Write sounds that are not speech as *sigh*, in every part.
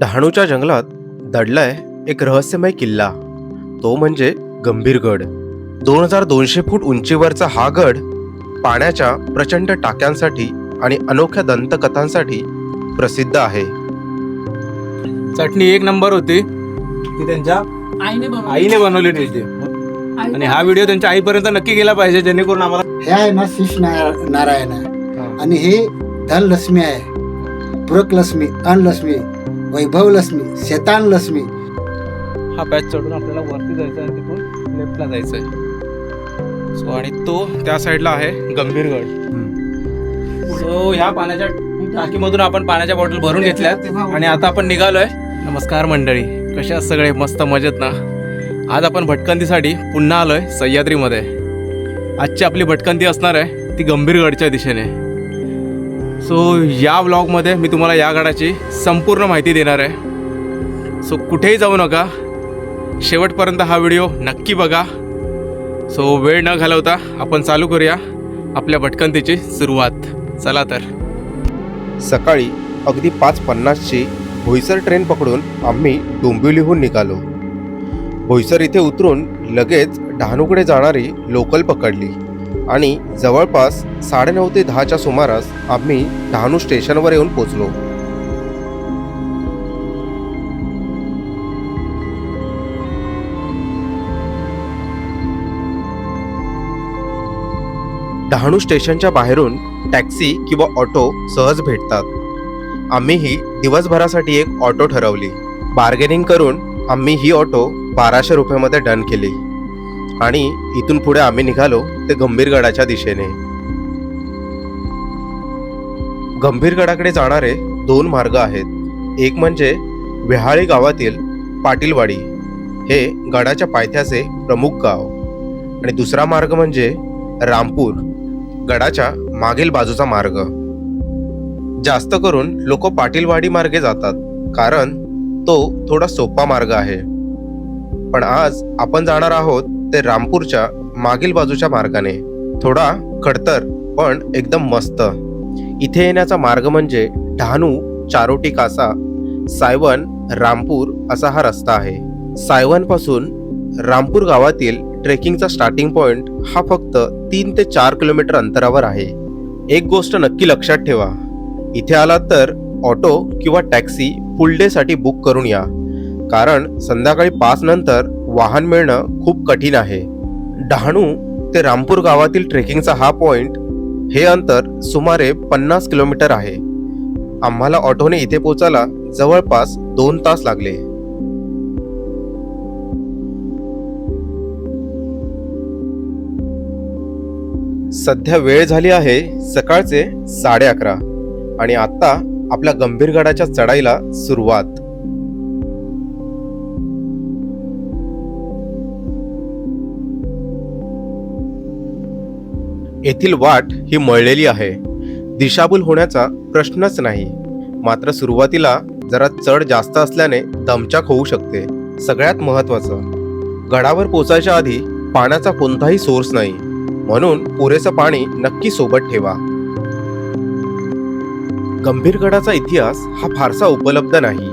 डहाणूच्या जंगलात दडलाय एक रहस्यमय किल्ला. तो म्हणजे गंभीरगड. दोन हजार दोनशे फूट उंचीवरचा हा गड पाण्याच्या प्रचंड टाक्यांसाठी आणि अनोख्या दंतकथांसाठी प्रसिद्ध आहे. चटणी एक नंबर होती. ती त्यांच्या आईने बनवली. बनवलेली होती. आणि हा व्हिडिओ त्यांच्या आईपर्यंत नक्की गेला पाहिजे जेणेकरून आम्हाला हे आहे ना शिश नारा- नारायण आहे. आणि हे धनलक्ष्मी आहे. पुरकलक्ष्मी अनलक्ष्मी वैभवलक्ष्मी शेतानलक्ष्मी. हा बॅच चढून आपल्याला वरती जायचं आणि तिथून लेफ्टला जायचंय. सो आणि तो त्या साईडला आहे गंभीरगड. सो ह्या पाण्याच्या टाकीमधून आपण पाण्याच्या बॉटल भरून घेतल्यात. आणि आता आपण निघालोय. नमस्कार मंडळी. कशा आहात सगळे? मस्त मजेत ना? आज आपण भटकंतीसाठी पुन्हा आलोय सह्याद्रीमध्ये. आजची आपली भटकंती असणार आहे ती गंभीरगडच्या दिशेने. सो या व्लॉगमध्ये मी तुम्हाला या गडाची संपूर्ण माहिती देणार आहे. सो कुठेही जाऊ नका. शेवटपर्यंत हा व्हिडिओ नक्की बघा. सो वेळ न घालवता आपण चालू करूया आपल्या भटकंतीची सुरुवात. चला तर. सकाळी अगदी पाच पन्नासची भोईसर ट्रेन पकडून आम्ही डोंबिवलीहून निघालो. भोईसर इथे उतरून लगेच डहाणूकडे जाणारी लोकल पकडली. आणि जवळपास साडेनऊ ते दहाच्या सुमारास आम्ही डहाणू स्टेशनवर येऊन पोचलो. डहाणू स्टेशनच्या बाहेरून टॅक्सी किंवा ऑटो सहज भेटतात. आम्हीही दिवसभरासाठी एक ऑटो ठरवली. बार्गेनिंग करून आम्ही ही ऑटो बाराशे रुपयामध्ये डन केली. आणि इथून पुढे आम्ही निघालो ते गंभीरगडाच्या दिशेने. गंभीरगडाकडे जाणारे दोन मार्ग आहेत. एक म्हणजे विहाळी गावातील पाटीलवाडी. हे गडाच्या पायथ्याचे प्रमुख गाव. आणि दुसरा मार्ग म्हणजे रामपूर गडाच्या मागील बाजूचा मार्ग. जास्त करून लोक पाटीलवाडी मार्गे जातात कारण तो थोडा सोपा मार्ग आहे. पण आज आपण जाणार आहोत ते रामपूरच्या मागील बाजूच्या मार्गाने. थोडा खडतर पण एकदम मस्त. इथे येण्याचा मार्ग म्हणजे डहाणू चारोटी कासा सायवन रामपूर असा हा रस्ता आहे. सायवनपासून रामपूर गावातील ट्रेकिंगचा स्टार्टिंग पॉइंट हा फक्त तीन ते चार किलोमीटर अंतरावर आहे. एक गोष्ट नक्की लक्षात ठेवा. इथे आलात तर ऑटो किंवा टॅक्सी फुल डेसाठी बुक करून या. कारण संध्याकाळी पाच नंतर वाहन मिळणं खूप कठीण आहे. डहाणू ते रामपूर गावातील ट्रेकिंगचा हा पॉइंट हे अंतर सुमारे पन्नास किलोमीटर आहे. आम्हाला ऑटोने इथे पोचायला जवळपास दोन तास लागले. सध्या वेळ झाली आहे सकाळचे साडे अकरा आणि आत्ता आपल्या गंभीरगडाच्या चढाईला सुरुवात. येथील वाट ही मळलेली आहे. दिशाभूल होण्याचा प्रश्नच नाही. मात्र सुरुवातीला जरा चढ जास्त असल्याने दमचाक होऊ शकते. सगळ्यात महत्वाचं गडावर पोचायच्या आधी पाण्याचा कोणताही सोर्स नाही. म्हणून पुरेसं पाणी नक्की सोबत ठेवा. गंभीरगडाचा इतिहास हा फारसा उपलब्ध नाही.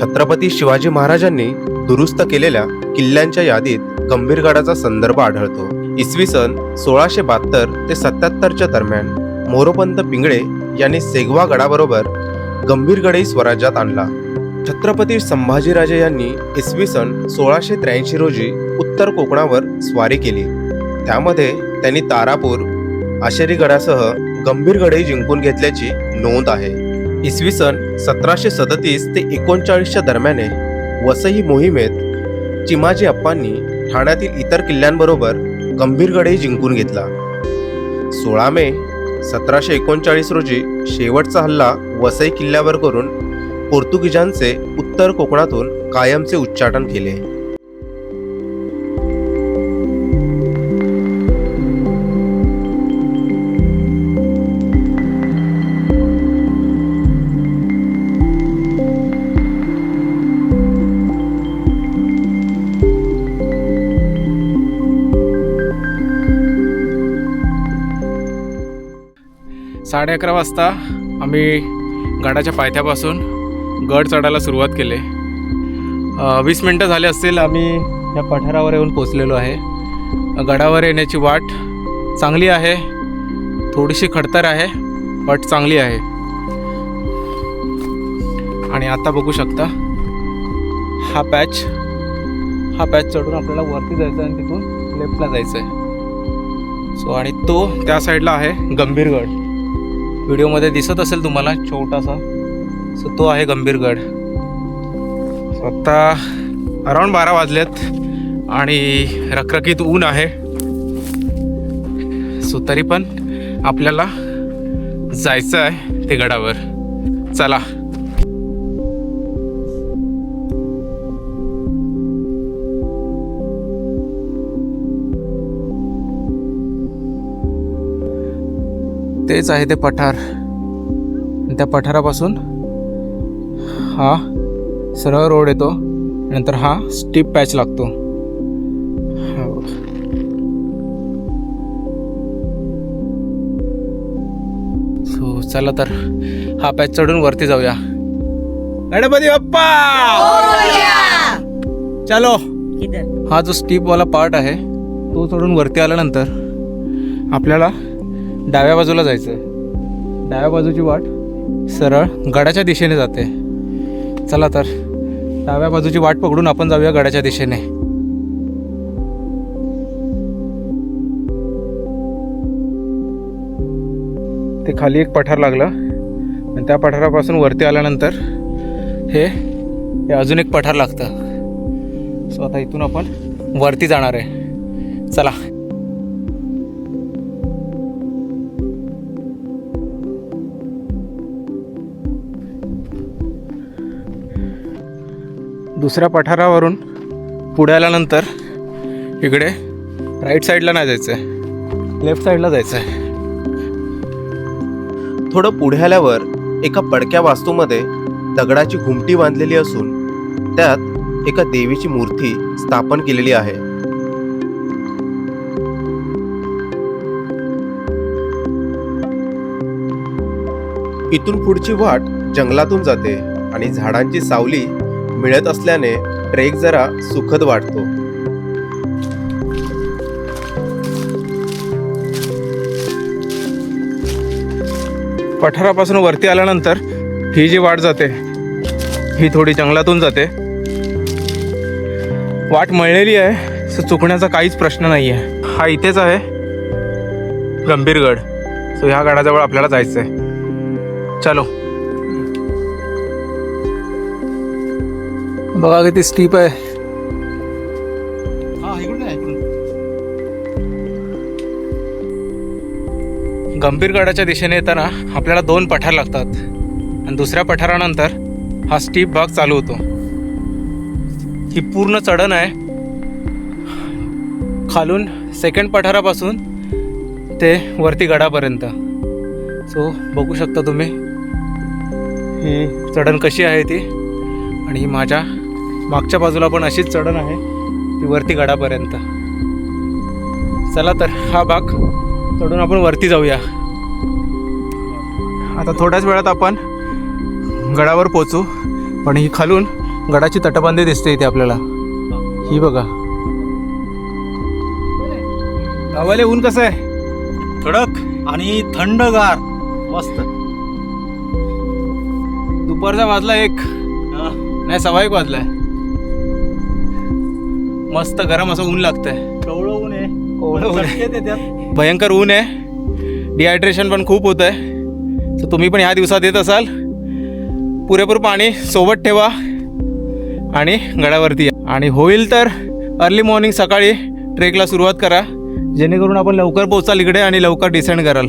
छत्रपती शिवाजी महाराजांनी दुरुस्त केलेल्या किल्ल्यांच्या यादीत गंभीरगडाचा संदर्भ आढळतो. इसवी सन सोळाशे बहात्तर ते सत्याहत्तरच्या दरम्यान मोरोपंत पिंगळे यांनी सेगवा गडाबरोबर गंभीरगडही स्वराज्यात आणला. छत्रपती संभाजीराजे यांनी इसवी सन सोळाशे त्र्याऐंशी रोजी उत्तर कोकणावर स्वारी केली. त्यामध्ये त्यांनी तारापूर आशेरी गडासह गंभीरगडही जिंकून घेतल्याची नोंद आहे. इसवी सन सतराशे सदतीस ते एकोणचाळीसच्या दरम्याने वसई मोहिमेत चिमाजी अप्पांनी ठाण्यातील इतर किल्ल्यांबरोबर गंभीरगडही जिंकून घेतला. सोळा मे सतराशे एकोणचाळीस रोजी शेवटचा हल्ला वसई किल्ल्यावर करून पोर्तुगीजांचे उत्तर कोकणातून कायमचे उच्चाटन केले. साडे अकरा वाजता आम्ही गडाच्या पायथ्यापासून गड चढायला सुरुवात केली. वीस मिनटं झाले असतील आम्ही या पठारावर येऊन पोचलेलो आहे. गडावर येण्याची वाट चांगली आहे थोडीशी खडतर आहे वाट चांगली आहे. आणि आता बघू शकता हा पॅच हा पॅच चढून आपल्याला वरती जायचं आहे आणि तिथून लेफ्टला जायचं आहे. सो आणि तो त्या साईडला आहे गंभीरगड व्हिडिओमध्ये दिसत असेल तुम्हाला छोटासा. सो तो आहे गंभीरगड आत्ता अराऊंड बारा वाजलेत आणि रखरखीत ऊन आहे. सो तरी पण आपल्याला जायचं आहे ते गडावर. चला. तेच आहे ते पठार. त्या पठारापासून हा सरळ रोड येतो. नंतर हा स्टीप पॅच लागतो. हो. सो चला तर हा पॅच चढून वरती जाऊया. गणपती बाप्पा! चलो. हा जो स्टीपवाला पार्ट आहे तो चढून वरती आल्यानंतर आपल्याला डाव्या बाजूला जायचं आहे डाव्या बाजूची वाट. सरळ गडाच्या दिशेने जाते. चला तर डाव्या बाजूची वाट पकडून आपण जाऊया गडाच्या दिशेने. ते खाली एक पठार लागलं. आणि त्या पठारापासून वरती आल्यानंतर हे हे अजून एक पठार लागतं. सो आता इथून आपण वरती जाणार आहे. चला. दुसऱ्या पठारावरून पुढे आल्यानंतर इकडे राईट साईडला नाही जायचं आहे लेफ्ट साईडला जायचं आहे थोडं पुढे आल्यावर एका पडक्या वास्तूमध्ये दगडाची घुमटी बांधलेली असून त्यात एका देवीची मूर्ती स्थापन केलेली आहे. इथून पुढची वाट जंगलातून जाते आणि झाडांची सावली मिळत असल्याने ट्रेक जरा सुखद वाटतो. पठारापासून वरती आल्यानंतर ही जी वाट जाते ही थोडी जंगलातून जाते. वाट मळलेली आहे सो चुकण्याचा काहीच प्रश्न नाही आहे हा इथेच आहे गंभीरगड. सो ह्या गडाजवळ आपल्याला जायचं आहे चलो. बघा किती स्टीप आहे. गंभीरगडाच्या दिशेने येताना आपल्याला दोन पठार लागतात. आणि दुसऱ्या पठारानंतर हा स्टीप भाग चालू होतो. ही पूर्ण चढण आहे. खालून सेकंड पठारापासून ते वरती गडापर्यंत. सो बघू शकता तुम्ही. ही चढण कशी आहे ती? आणि ही माझ्या मागच्या बाजूला पण अशीच चढण आहे. ती वरती गडापर्यंत. चला तर हा भाग चढून आपण वरती जाऊया. आता थोड्याच वेळात आपण गडावर पोचू पण ही खालून गडाची तटबंदी दिसते इथे आपल्याला. ही बघा. गावाले ऊन कसं आहे? कडक आणि थंडगार. मस्त. दुपारचा वाजला एक. नाही सव्वा एक वाजलाय. मस्त गरम असं ऊन लागतंय. कवळं ऊन आहे. कोवळं ऊन आहे. भयंकर ऊन आहे. डिहायड्रेशन पण खूप होत आहे तर तुम्ही पण ह्या दिवसात येत असाल. पुरेपूर पाणी सोबत ठेवा आणि गडावरती आणि होईल तर अर्ली मॉर्निंग सकाळी ट्रेकला सुरुवात करा. जेणेकरून आपण लवकर पोचाल इकडे आणि लवकर डिसेंड कराल.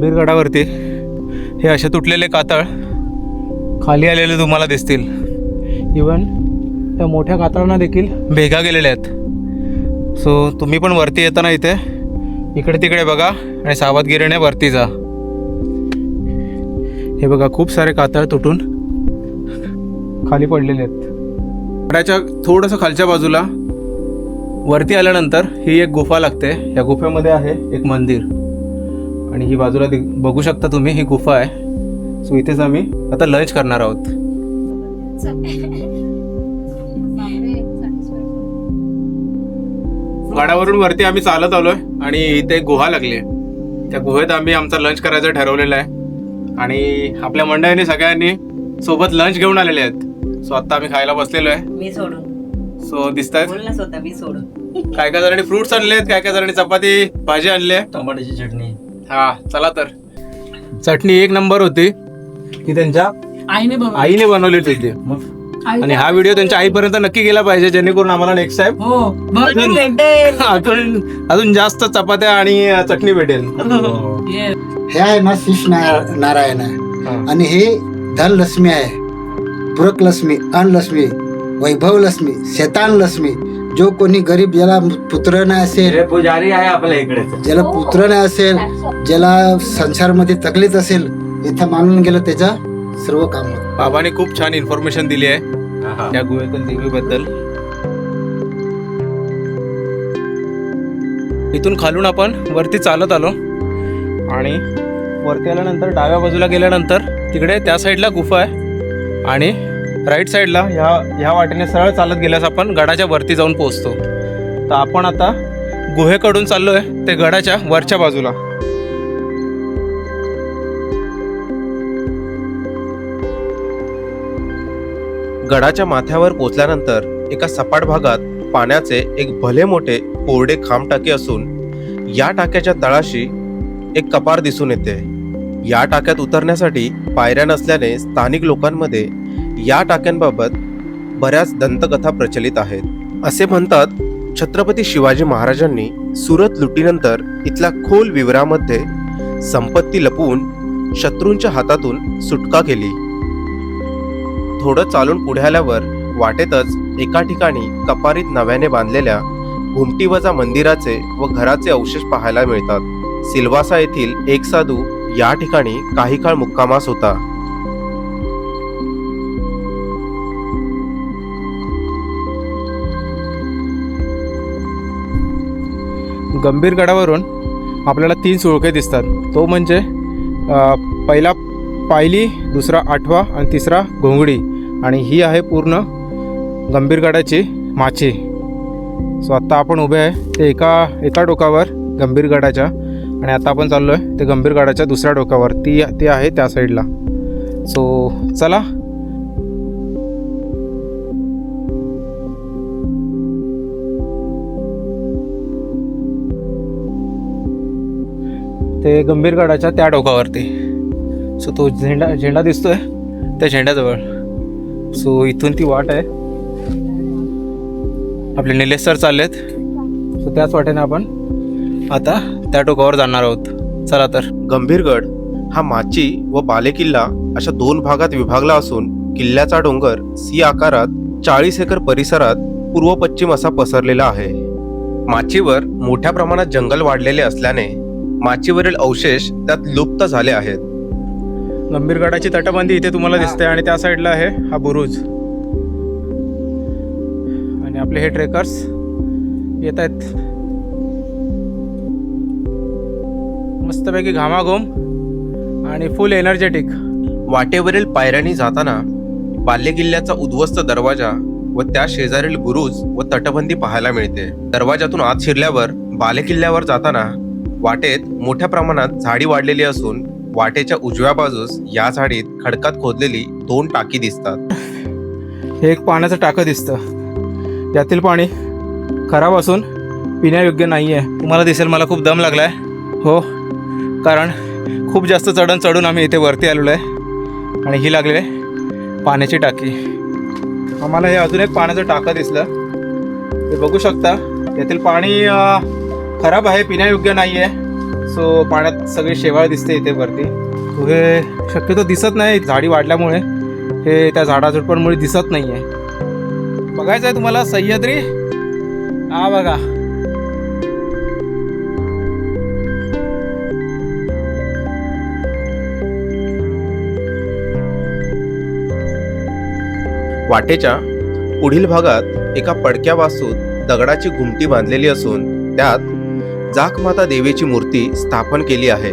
गंभीर गडावरती हे असे तुटलेले कातळ खाली आलेले तुम्हाला दिसतील. इवन त्या मोठ्या कातळांना देखील भेगा गेलेल्या आहेत. सो तुम्ही पण वरती येताना इथे इकडे तिकडे बघा आणि सावधगिरीने वरती जा. हे बघा खूप सारे कातळ तुटून खाली पडलेले आहेत. गडाच्या थोडंसं खालच्या बाजूला वरती आल्यानंतर ही एक गुफा लागते. या गुफेमध्ये आहे एक मंदिर. आणि ही बाजूला दि- बघू शकता तुम्ही ही गुफा आहे. सो इथेच आम्ही आता लंच करणार आहोत. गडावरून वरती आम्ही चालत आलोय आणि इथे गुहा लागली आहे. त्या गुहेत आम्ही आमचा लंच करायचं ठरवलेलं आहे. आणि आपल्या मंडळीने सगळ्यांनी सोबत लंच घेऊन आलेले आहेत. सो आता आम्ही खायला बसलेलो आहे. मी सोडून. सो दिसत आहेत बोल ना स्वतः मी सोडून. काय काय जणांनी फ्रुट्स आणलेत काय काय जणांनी चपाती भाजी आणली आहे. टमाट्याची चटणी. हा चला तर. चटणी एक नंबर होती. ती त्यांच्या आईने बघ आईने बनवली होती आणि हा व्हिडिओ त्यांच्या आईपर्यंत नक्की गेला पाहिजे जेणेकरून आम्हाला नेक्स्ट टाइम हो अजून- भेटेल. *laughs* अजून अजून जास्त चपात्या आणि चटणी भेटेल. *laughs* Yes. हे आहे ना ना- नारायण आहे. हा. आणि हे धनलक्ष्मी आहे. पुरकलक्ष्मी अनलक्ष्मी वैभवलक्ष्मी शैतानलक्ष्मी. जो कोणी गरीब ज्याला पुत्र नाही असेल पुजारी आहे आपल्या इकडे. ज्याला पुत्र नाही असेल ज्याला संसारमध्ये तकलीफ असेल इथं मानून गेलं त्याचा सर्व काम होतं. बाबाने खूप छान इन्फॉर्मेशन दिली आहे. या गुहेतील देवीबद्दल इथून खालून आपण वरती चालत आलो. आणि वरती आल्यानंतर डाव्या बाजूला गेल्यानंतर तिकडे त्या साईडला गुफा आहे. आणि राईट साईडला ह्या ह्या वाटेने सरळ चालत गेल्यास आपण गडाच्या वरती जाऊन पोहोचतो. तर आपण आता गुहेकडून चाललो आहे ते गडाच्या वरच्या बाजूला. गडाच्या माथ्यावर पोचल्यानंतर एका सपाट भागात पाण्याचे एक भले मोठे कोरडे खांब टाके असून या टाक्याच्या तळाशी एक कपार दिसून येते. या टाक्यात उतरण्यासाठी पायऱ्या नसल्याने स्थानिक लोकांमध्ये या टाक्यांबाबत बऱ्याच दंतकथा प्रचलित आहेत. असे म्हणतात छत्रपती शिवाजी महाराजांनी सुरत लुटीनंतर इथल्या खोल विवरामध्ये संपत्ती लपवून शत्रूंच्या हातातून सुटका केली. थोडं चालून पुढे आल्यावर वाटेतच एका ठिकाणी कपारीत नव्याने बांधलेल्या घुमटीवजा मंदिराचे व घराचे अवशेष पाहायला मिळतात. सिल्वासा येथील एक साधू या ठिकाणी काही काळ मुक्कामास होता. गंभीर गडावरून आपल्याला तीन सुळके दिसतात. तो म्हणजे पहिला पायली दुसरा आठवा आणि तिसरा घोंगडी. आणि ही आहे पूर्ण गंभीरगडाची माची. सो आत्ता आपण उभे आहे ते एका एका डोकावर गंभीरगडाच्या आणि आता आपण चाललो आहे ते गंभीरगडाच्या दुसऱ्या डोकावर ती ती आहे त्या साईडला. सो चला ते गंभीरगडाच्या त्या डोकावरती. सो तो झेंडा झेंडा दिसतोय त्या झेंड्याजवळ. सो इथून ती वाट आहे. आपले निलेश सर चाललेत. सो त्याच वाटेने आपण आता त्या टोकावर जाणार आहोत. चला तर. गंभीरगड हा माची व बालेकिल्ला अशा दोन भागात विभागला असून किल्ल्याचा डोंगर सी आकारात चाळीस एकर परिसरात पूर्व पश्चिम असा पसरलेला आहे. माचीवर मोठ्या प्रमाणात जंगल वाढलेले असल्याने माचीवरील अवशेष त्यात लुप्त झाले आहेत. गंभीरगडाची तटबंदी इथे तुम्हाला दिसते आणि त्या साईडला आहे हा बुरुज. आणि आपले हे ट्रेकर्स येत आहेत. मस्तपैकी घामाघूम आणि फुल एनर्जेटिक. वाटेवरील पायऱ्यांनी जाताना बाल्यकिल्ल्याचा उद्ध्वस्त दरवाजा व त्या शेजारील बुरुज व तटबंदी पाहायला मिळते. दरवाजातून आत शिरल्यावर बालेकिल्ल्यावर जाताना वाटेत मोठ्या प्रमाणात झाडी वाढलेली असून वाटेच्या उजव्या बाजूस या झाडीत खडकात खोदलेली दोन टाकी दिसतात. हे एक पाण्याचं टाकं दिसतं. यातील पाणी खराब असून पिण्यायोग्य नाही आहे तुम्हाला दिसेल मला खूप दम लागला आहे हो कारण खूप जास्त चढण चढून आम्ही इथे वरती आलेलो आहे. आणि ही लागली आहे पाण्याची टाकी. आम्हाला हे अजून एक पाण्याचं टाकं दिसलं. हे बघू शकता यातील पाणी खराब आहे पिण्यायोग्य नाही आहे सो पाण्यात सगळी शेवाळ दिसते इथे वरती. हे शक्यतो दिसत नाही झाडी वाढल्यामुळे. हे त्या झाडाझुडपांमुळे दिसत नाही आहे बघायचं आहे तुम्हाला सह्याद्री? हा बघा. वाटेच्या पुढील भागात एका पडक्या वासूत दगडाची घुमटी बांधलेली असून त्यात जाखमाता देवीची मूर्ती स्थापन केली आहे.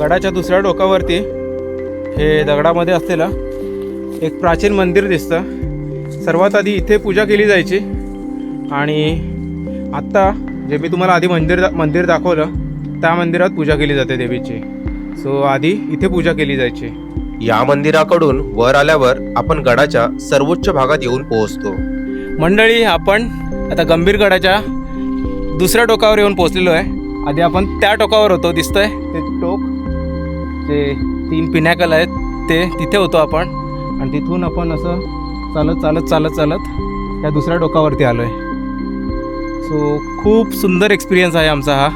गडाच्या दुसऱ्या डोकावरती हे दगडामध्ये असलेलं एक प्राचीन मंदिर दिसतं. सर्वात आधी इथे पूजा केली जायची. आणि आत्ता जे मी तुम्हाला आधी मंदिर मंदिर दाखवलं त्या मंदिरात पूजा केली जाते देवीची. सो आधी इथे पूजा केली जायची. या मंदिराकडून वर आल्यावर आपण गडाच्या सर्वोच्च भागात येऊन पोहोचतो. मंडळी आपण आता गंभीरगडाच्या दुसऱ्या टोकावर येऊन पोहोचलेलो आहे. आधी आपण त्या टोकावर होतो दिसतंय. ते टोक जे तीन पिनॅकल आहेत ते तिथे होतो आपण. आणि तिथून आपण असं चालत चालत चालत चालत त्या दुसऱ्या टोकावरती आलो आहे सो खूप सुंदर एक्सपिरियन्स आहे आमचा हा.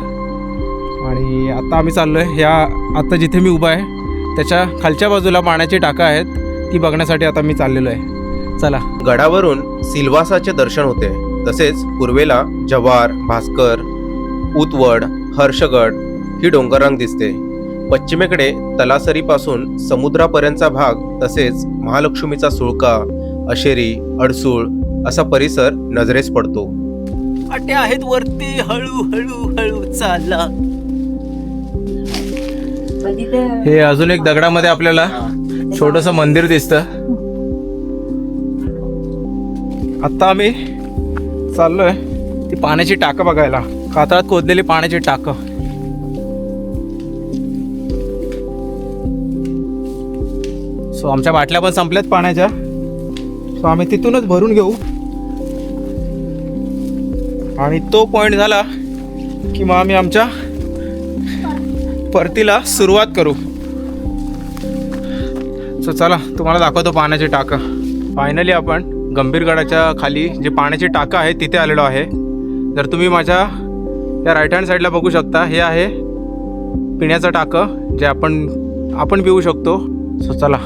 आणि आत्ता आम्ही चाललो आहे ह्या आत्ता जिथे मी उभा आहे त्याच्या खालच्या बाजूला पाण्याची टाकं आहेत ती बघण्यासाठी आता मी चाललेलो आहे. चला. गडावरून सिल्वासाचे दर्शन होते. तसेच पूर्वेला जव्हार भास्कर उतवड हर्षगड ही डोंगररांग दिसते. पश्चिमेकडे तलासरीपासून समुद्रापर्यंतचा भाग तसेच महालक्ष्मीचा सुळका अशेरी अडसूळ असा परिसर नजरेस पडतो. फाटे आहेत वरती हळू हळू हळू चालला हे अजून एक दगडामध्ये आपल्याला छोटस मंदिर दिसतं. आत्ता आम्ही चाललो आहे ती पाण्याची टाकं बघायला. कातळात खोदलेली पाण्याची टाकं. सो आमच्या बाटल्या पण संपल्यात पाण्याच्या. सो आम्ही तिथूनच भरून घेऊ. आणि तो पॉइंट झाला की मग आम्ही आमच्या परतीला सुरुवात करू. सो चला तुम्हाला दाखवतो पाण्याची टाकं. फायनली आपण गंभीरगडाच्या खाली जे पाण्याची टाकं आहे तिथे आलेलो आहे. जर तुम्ही माझ्या या राईट हँड साईडला बघू शकता हे आहे पिण्याचं टाकं जे आपण आपण पिऊ शकतो. सो चला.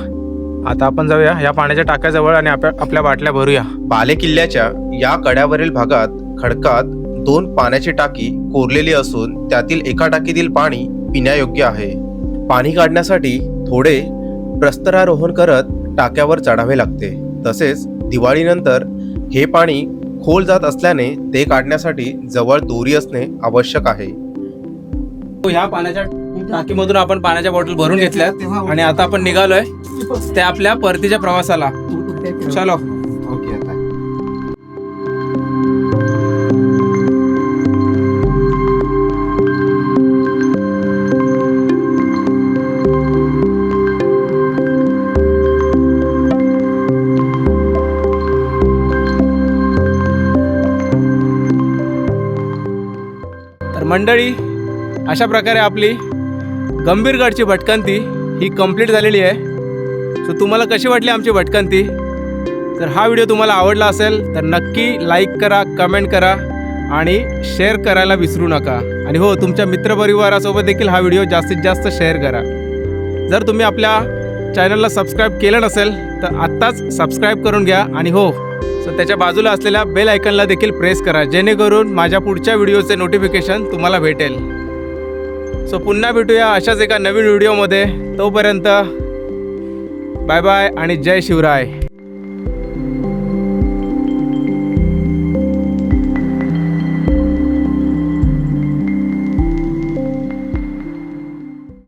आता आपण जाऊया या पाण्याच्या टाक्याजवळ आणि आपल्या आपल्या बाटल्या भरूया. बाले किल्ल्याच्या या कड्यावरील भागात खडकात दोन पाण्याची टाकी कोरलेली असून त्यातील एका टाकीतील पाणी पिण्यायोग्य आहे. पाणी काढण्यासाठी थोडे प्रस्तरारोहण करत टाक्यावर चढावे लागते. तसेच दिवाळीनंतर हे पाणी खोल जात असल्याने ते काढण्यासाठी जवळ दोरी असणे आवश्यक आहे. ह्या पाण्याच्या टाकीमधून आपण पाण्याच्या बॉटल भरून घेतल्यात आणि आता आपण निघालोय त्या आपल्या परतीच्या प्रवासाला. चलो. मंडळी अशा प्रकारे आपली गंभीरगडची भटकंती ही कंप्लीट झालेली आहे. सो तुम्हाला कशी वाटली आमची भटकंती? तर हा व्हिडिओ तुम्हाला आवडला असेल तर नक्की लाईक करा कमेंट करा आणि शेअर करायला विसरू नका. आणि हो तुमच्या मित्रपरिवारासोबत देखील हा व्हिडिओ जास्तीत जास्त शेअर करा. जर तुम्ही आपल्या चॅनलला सबस्क्राईब केलं नसेल तर आत्ताच सबस्क्राईब करून घ्या. आणि हो सो त्याच्या बाजूला असलेल्या बेल आयकनला देखील प्रेस करा. जेणेकरून माझ्या पुढच्या व्हिडिओचे नोटिफिकेशन तुम्हाला भेटेल. सो पुन्हा भेटूया अशाच एका नवीन व्हिडिओमध्ये तोपर्यंत बाय बाय आणि जय शिवराय.